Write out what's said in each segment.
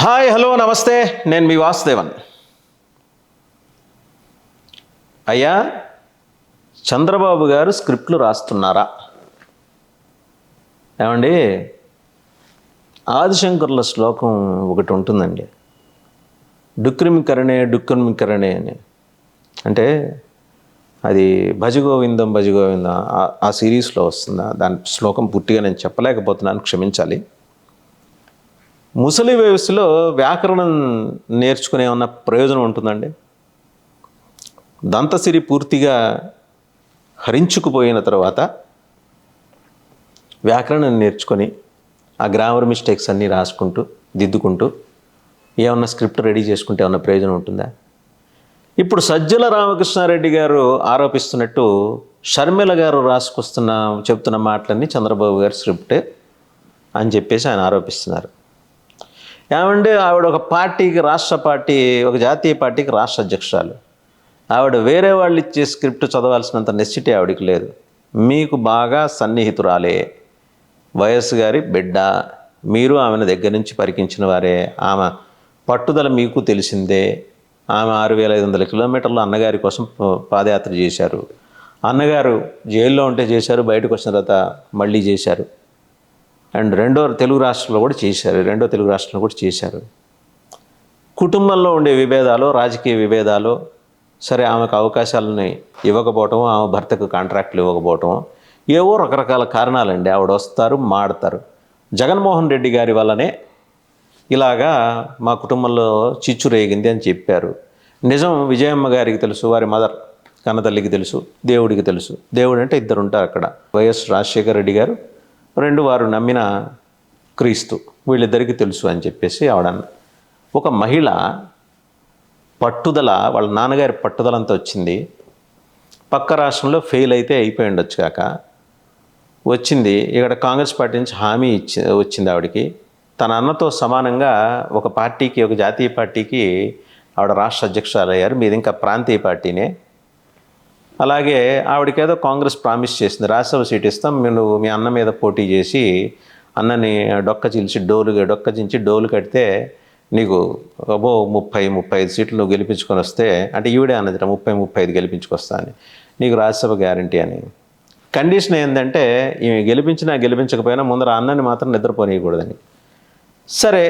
Hi hello నమస్తే. నేను మీ వాసుదేవన్. అయ్యా చంద్రబాబు గారు స్క్రిప్ట్లు రాస్తున్నారా? ఏమండి? ఆదిశంకర్ల శ్లోకం ఒకటి ఉంటుందండి. డుక్రిమికరణే డుక్రిమికరణే అని. అంటే అది భజగోవిందం భజగోవిందం ఆ- ఆ సిరీస్లో వస్తుందా? దాని శ్లోకం పూర్తిగా నేను చెప్పలేకపోతున్నాను క్షమించాలి. ముసలి వయసులో వ్యాకరణం నేర్చుకునే ఉన్న ప్రయోజనం ఉంటుందండి. దంతసిరి పూర్తిగా హరించుకుపోయిన తర్వాత వ్యాకరణం నేర్చుకొని ఆ గ్రామర్ మిస్టేక్స్ అన్నీ రాసుకుంటూ దిద్దుకుంటూ ఏమన్నా స్క్రిప్ట్ రెడీ చేసుకుంటే ఏమన్నా ప్రయోజనం ఉంటుందా? ఇప్పుడు సజ్జల రామకృష్ణారెడ్డి గారు ఆరోపిస్తున్నట్టు షర్మిల గారు రాసుకొస్తున్న చెప్తున్న మాటలన్నీ చంద్రబాబు గారి స్క్రిప్టే అని చెప్పేసి ఆయన ఆరోపిస్తున్నారు. ఏమంటే ఆవిడ ఒక పార్టీకి రాష్ట్ర పార్టీ ఒక జాతీయ పార్టీకి రాష్ట్ర అధ్యక్షురాలు. ఆవిడ వేరే వాళ్ళు ఇచ్చే స్క్రిప్ట్ చదవాల్సినంత నెసిటీ ఆవిడకి లేదు. మీకు బాగా సన్నిహితురాలే. వైఎస్ గారి బిడ్డ. మీరు ఆమెను దగ్గర నుంచి పరికించిన వారే. ఆమె పట్టుదల మీకు తెలిసిందే. ఆమె ఆరు వేల ఐదు వందల కిలోమీటర్లు అన్నగారి కోసం పాదయాత్ర చేశారు. అన్నగారు జైల్లో ఉంటే చేశారు బయటకు వచ్చిన తర్వాత మళ్ళీ చేశారు. అండ్ రెండో తెలుగు రాష్ట్రంలో కూడా చేశారు రెండో తెలుగు రాష్ట్రంలో కూడా చేశారు. కుటుంబంలో ఉండే విభేదాలు రాజకీయ విభేదాలు సరే ఆమెకు అవకాశాలని ఇవ్వకపోవటం ఆమె భర్తకు కాంట్రాక్ట్లు ఇవ్వకపోవటం ఏవో రకరకాల కారణాలండి. ఆవిడ వస్తారు మాడతారు. జగన్మోహన్ రెడ్డి గారి వల్లనే ఇలాగా మా కుటుంబంలో చిచ్చు రేగింది అని చెప్పారు. నిజం విజయమ్మ గారికి తెలుసు వారి మదర్ కన్నతల్లికి తెలుసు దేవుడికి తెలుసు. దేవుడు అంటే ఇద్దరు ఉంటారు అక్కడ. వైఎస్ రాజశేఖర రెడ్డి గారు రెండు వారు నమ్మిన క్రీస్తు వీళ్ళిద్దరికీ తెలుసు అని చెప్పేసి ఆవిడన్న. ఒక మహిళ పట్టుదల వాళ్ళ నాన్నగారి పట్టుదలంతా వచ్చింది. పక్క రాష్ట్రంలో ఫెయిల్ అయితే అయిపోయి ఉండొచ్చు కాక వచ్చింది. ఇక్కడ కాంగ్రెస్ పార్టీ నుంచి హామీ ఇచ్చి వచ్చింది ఆవిడకి. తన అన్నతో సమానంగా ఒక పార్టీకి ఒక జాతీయ పార్టీకి ఆవిడ రాష్ట్ర అధ్యక్షురాలయ్యారు. మీది ఇంకా ప్రాంతీయ పార్టీనే. అలాగే ఆవిడకి ఏదో కాంగ్రెస్ ప్రామిస్ చేసింది. రాజ్యసభ సీట్ ఇస్తాం మీరు మీ అన్న మీద పోటీ చేసి అన్నని డొక్క చిలిచి డోలు డొక్క చించి డోలు కడితే నీకు అబో ముప్పై ముప్పై ఐదు సీట్లు నువ్వు గెలిపించుకొని వస్తే అంటే ఈవిడే అన్నది ముప్పై ముప్పై ఐదు గెలిపించుకొస్తా అని. నీకు రాజ్యసభ గ్యారంటీ అని. కండిషన్ ఏంటంటే ఈమె గెలిపించినా గెలిపించకపోయినా ముందర అన్నని మాత్రం నిద్రపోనీయకూడదని. సరే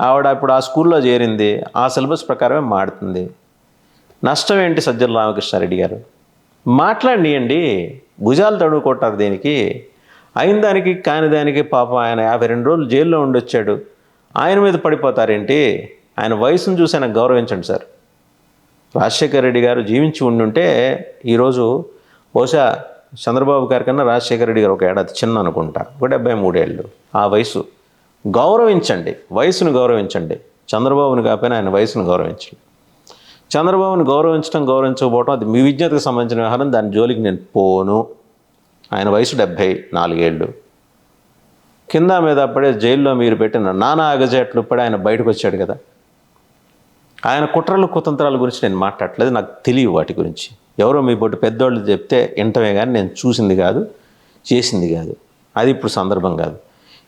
ఆవిడ ఇప్పుడు ఆ స్కూల్లో చేరింది ఆ సిలబస్ ప్రకారమే మాడుతుంది నష్టం ఏంటి సజ్జల రామకృష్ణారెడ్డి గారు? మాట్లాడియండి భుజాలు తడువుకుంటారు దీనికి. అయిన దానికి కాని దానికి పాపం ఆయన యాభై రెండు రోజులు జైల్లో ఉండొచ్చాడు. ఆయన మీద పడిపోతారేంటి? ఆయన వయసును చూసి ఆయన గౌరవించండి సార్. రాజశేఖర రెడ్డి గారు జీవించి ఉండుంటే ఈరోజు బహుశా చంద్రబాబు గారి కన్నా రాజశేఖర రెడ్డి గారు ఒక ఏడాది చిన్న అనుకుంటా. ఒక డెబ్బై మూడేళ్ళు. ఆ వయసు. గౌరవించండి. వయసును గౌరవించండి. చంద్రబాబుని కాకపోయినా ఆయన వయసును గౌరవించండి. చంద్రబాబుని గౌరవించడం గౌరవించకపోవడం అది మీ విజ్ఞతకు సంబంధించిన వ్యవహారం. దాని జోలికి నేను పోను. ఆయన వయసు డెబ్భై నాలుగేళ్ళు. కింద మీద అప్పుడే జైల్లో మీరు పెట్టిన నానా అగజేట్లు ఇప్పుడే ఆయన బయటకు వచ్చాడు కదా. ఆయన కుట్రలు కుతంత్రాల గురించి నేను మాట్లాడలేదు నాకు తెలియదు వాటి గురించి. ఎవరో మీ బొట్టు పెద్దోళ్ళు చెప్తే వింటమే కానీ నేను చూసింది కాదు చేసింది కాదు. అది ఇప్పుడు సందర్భం కాదు.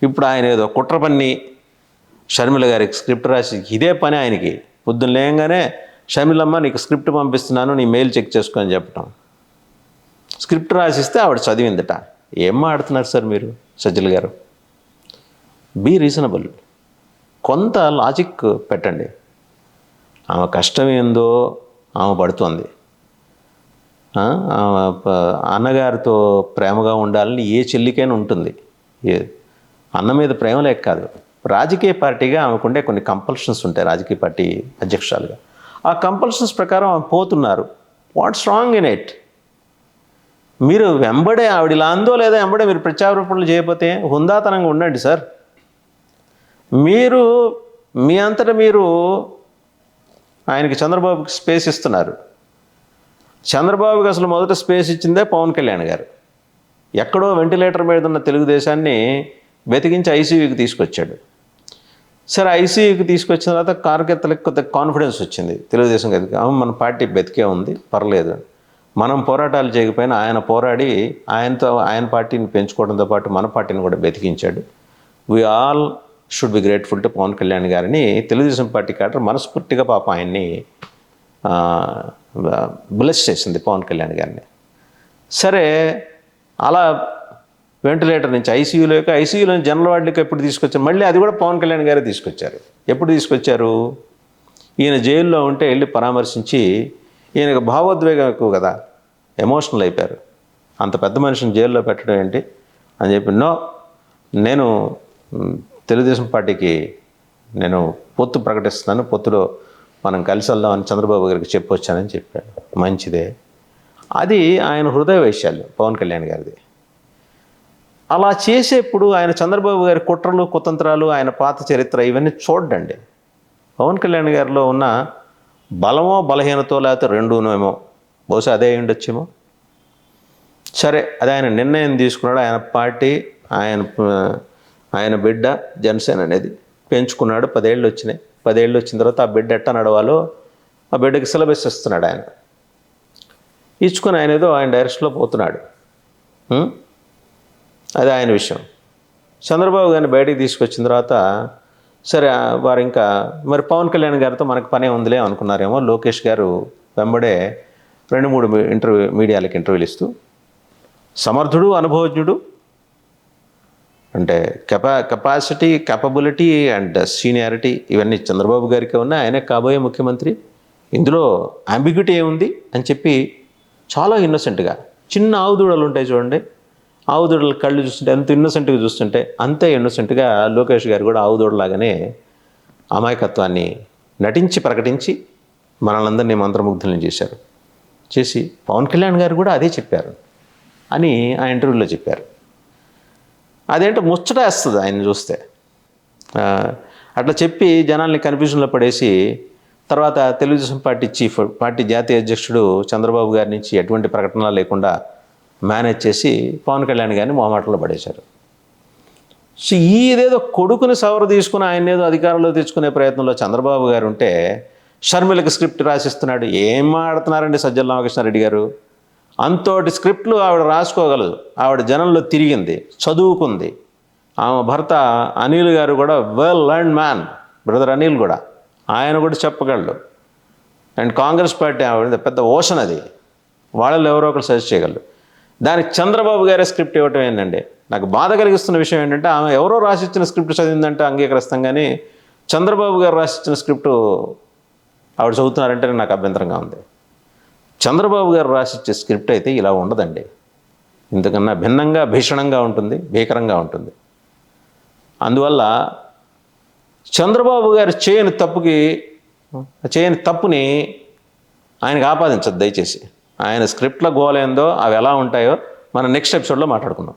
ఇప్పుడు ఆయన ఏదో కుట్ర పని షర్మిల గారికి స్క్రిప్ట్ రాసి ఇదే పని ఆయనకి. పొద్దున్న లేయంగానే షమిలమ్మ నీకు స్క్రిప్ట్ పంపిస్తున్నాను నీ మెయిల్ చెక్ చేసుకో అని చెప్పటం. స్క్రిప్ట్ రాసిస్తే ఆవిడ చదివిందట. ఏం మాడుతున్నారు సార్ మీరు సజ్జల్ గారు? Be reasonable. కొంత లాజిక్ పెట్టండి. ఆమె కష్టం ఏందో ఆమె పడుతోంది. అన్నగారితో ప్రేమగా ఉండాలని ఏ చెల్లికైనా ఉంటుంది. ఏ అన్న మీద ప్రేమ లేక కాదు. రాజకీయ పార్టీగా ఆమెకుండే కొన్ని కంపల్షన్స్ ఉంటాయి రాజకీయ పార్టీ అధ్యక్షురాలుగా. ఆ కంపల్షన్స్ ప్రకారం ఆమె పోతున్నారు. వాట్స్ రాంగ్ ఇన్ ఇట్ మీరు వెంబడే ఆవిడ ఇలా అందో లేదా వెంబడే మీరు ప్రత్యారోపణలు చేయకపోతే హుందాతనంగా ఉండండి సార్. మీరు మీ అంతటా మీరు ఆయనకి చంద్రబాబుకి స్పేస్ ఇస్తున్నారు. చంద్రబాబుకి అసలు మొదట స్పేస్ ఇచ్చిందే పవన్ కళ్యాణ్ గారు. ఎక్కడో వెంటిలేటర్ మీద ఉన్న తెలుగుదేశాన్ని వెతికించి ఐసీయూకి తీసుకొచ్చాడు. సరే ఐసీయూకి తీసుకొచ్చిన తర్వాత కార్యకర్తలకు కొద్దిగా కాన్ఫిడెన్స్ వచ్చింది. తెలుగుదేశం కదా అవును, మన పార్టీ బతికే ఉంది పర్లేదు. మనం పోరాటాలు చేయకపోయినా ఆయన పోరాడి ఆయనతో ఆయన పార్టీని పెంచుకోవడంతో పాటు మన పార్టీని కూడా బతికించాడు. We all should be grateful to Pawan Kalyan గారిని. తెలుగుదేశం పార్టీ క్యాడర్ మనస్ఫూర్తిగా పాప ఆయన్ని బ్లెస్ చేసింది పవన్ కళ్యాణ్ గారిని. సరే అలా వెంటిలేటర్ నుంచి ఐసీయూలోకి ఐసీయూలో జనరల్ వార్డులోకి ఎప్పుడు తీసుకొచ్చారు? మళ్ళీ అది కూడా పవన్ కళ్యాణ్ గారే తీసుకొచ్చారు. ఎప్పుడు తీసుకొచ్చారు? ఈయన జైల్లో ఉంటే వెళ్ళి పరామర్శించి ఈయనకు భావోద్వేగం ఎక్కువ కదా. ఎమోషనల్ అయిపోయారు. అంత పెద్ద మనిషిని జైల్లో పెట్టడం ఏంటి? అని చెప్పి నో నేను తెలుగుదేశం పార్టీకి నేను పొత్తు ప్రకటిస్తున్నాను. పొత్తులో మనం కలిసి వెళ్దామని చంద్రబాబు గారికి చెప్పొచ్చానని చెప్పాడు. మంచిదే. అది ఆయన హృదయ వైశాల్యం పవన్ కళ్యాణ్ గారిది. అలా చేసేప్పుడు ఆయన చంద్రబాబు గారి కుట్రలు కుతంత్రాలు ఆయన పాత చరిత్ర ఇవన్నీ చూడండి. పవన్ కళ్యాణ్ గారిలో ఉన్న బలమో బలహీనతో లేకపోతే రెండునేమో బహుశా అదే ఉండొచ్చేమో సరే అది ఆయన నిర్ణయం తీసుకున్నాడు. ఆయన పార్టీ ఆయన ఆయన బిడ్డ జనసేన అనేది పెంచుకున్నాడు. పదేళ్ళు వచ్చినాయి. పదేళ్ళు వచ్చిన తర్వాత ఆ బిడ్డ ఎట్ట నడవాలో ఆ బిడ్డకి సిలబస్ ఇస్తున్నాడు ఆయన. ఇచ్చుకొని ఆయన ఏదో ఆయన డైరెక్షన్లో పోతున్నాడు. అది ఆయన విషయం. చంద్రబాబు గారిని బయటికి తీసుకొచ్చిన తర్వాత సరే వారు ఇంకా మరి పవన్ కళ్యాణ్ గారితో మనకు పనే ఉందిలే అనుకున్నారేమో. లోకేష్ గారు వెంబడే రెండు మూడు మీ- ఇంటర్వ్యూ మీడియాలకు ఇంటర్వ్యూలు ఇస్తూ సమర్థుడు అనుభవజ్ఞుడు అంటే capa capacity capability and seniority ఇవన్నీ చంద్రబాబు గారికి ఉన్నాయి. ఆయనే కాబోయే ముఖ్యమంత్రి. ఇందులో అంబిగ్యూటీ ఏముంది అని చెప్పి చాలా ఇన్నోసెంట్గా చిన్న ఆవుదూడలు ఉంటాయి చూడండి. ఆవుదూడల కళ్ళు చూస్తుంటే ఎంత ఇన్నోసెంట్గా చూస్తుంటే అంతే ఇన్నోసెంట్గా లోకేష్ గారు కూడా ఆవుదూడలాగానే అమాయకత్వాన్ని నటించి ప్రకటించి మనల్ని మంత్రముగ్ధులను చేశారు. చేసి పవన్ కళ్యాణ్ గారు కూడా అదే చెప్పారు అని ఆ ఇంటర్వ్యూలో చెప్పారు. అదేంటో ముచ్చటేస్తుంది ఆయన చూస్తే. అట్లా చెప్పి జనాల్ని కన్ఫ్యూజన్లో పడేసి తర్వాత తెలుగుదేశం పార్టీ చీఫ్ పార్టీ జాతీయ అధ్యక్షుడు చంద్రబాబు గారి నుంచి ఎటువంటి ప్రకటన లేకుండా మేనేజ్ చేసి పవన్ కళ్యాణ్ గారిని మొహమాటలో పడేశారు. సో ఈ ఇదేదో కొడుకుని సవర తీసుకుని ఆయన ఏదో అధికారంలో తెచ్చుకునే ప్రయత్నంలో చంద్రబాబు గారు ఉంటే షర్మిలకి స్క్రిప్ట్ రాసిస్తున్నాడు. ఏం మాడుతున్నారండి సజ్జల రామకృష్ణారెడ్డి గారు? అంతోటి స్క్రిప్ట్లు ఆవిడ రాసుకోగలదు. ఆవిడ జనంలో తిరిగింది చదువుకుంది. ఆమె భర్త అనిల్ గారు కూడా well learn man brother Anil కూడా. ఆయన కూడా చెప్పగలడు. అండ్ కాంగ్రెస్ పార్టీ ఆవిడ పెద్ద ఓషన్ అది. వాళ్ళు ఎవరో ఒకరు సజెస్ట్ చేయగలరు. దానికి చంద్రబాబు గారే స్క్రిప్ట్ ఇవ్వటం ఏంటండి నాకు బాధ కలిగిస్తున్న విషయం ఏంటంటే ఆమె ఎవరో రాసిచ్చిన స్క్రిప్ట్ చదివిందంటే అంగీకరిస్తాం కానీ చంద్రబాబు గారు రాసిచ్చిన స్క్రిప్ట్ ఆవిడ చదువుతున్నారంటే నాకు అభ్యంతరంగా ఉంది. చంద్రబాబు గారు రాసిచ్చే స్క్రిప్ట్ అయితే ఇలా ఉండదండి. ఇంతకన్నా భిన్నంగా భీషణంగా ఉంటుంది భీకరంగా ఉంటుంది. అందువల్ల చంద్రబాబు గారు చేయని తప్పుకి చేయని తప్పుని ఆయనకు ఆపాదించదు దయచేసి. ఆయన స్క్రిప్ట్లో గోలేందో అవి ఎలా ఉంటాయో మనం నెక్స్ట్ ఎపిసోడ్లో మాట్లాడుకుందాం.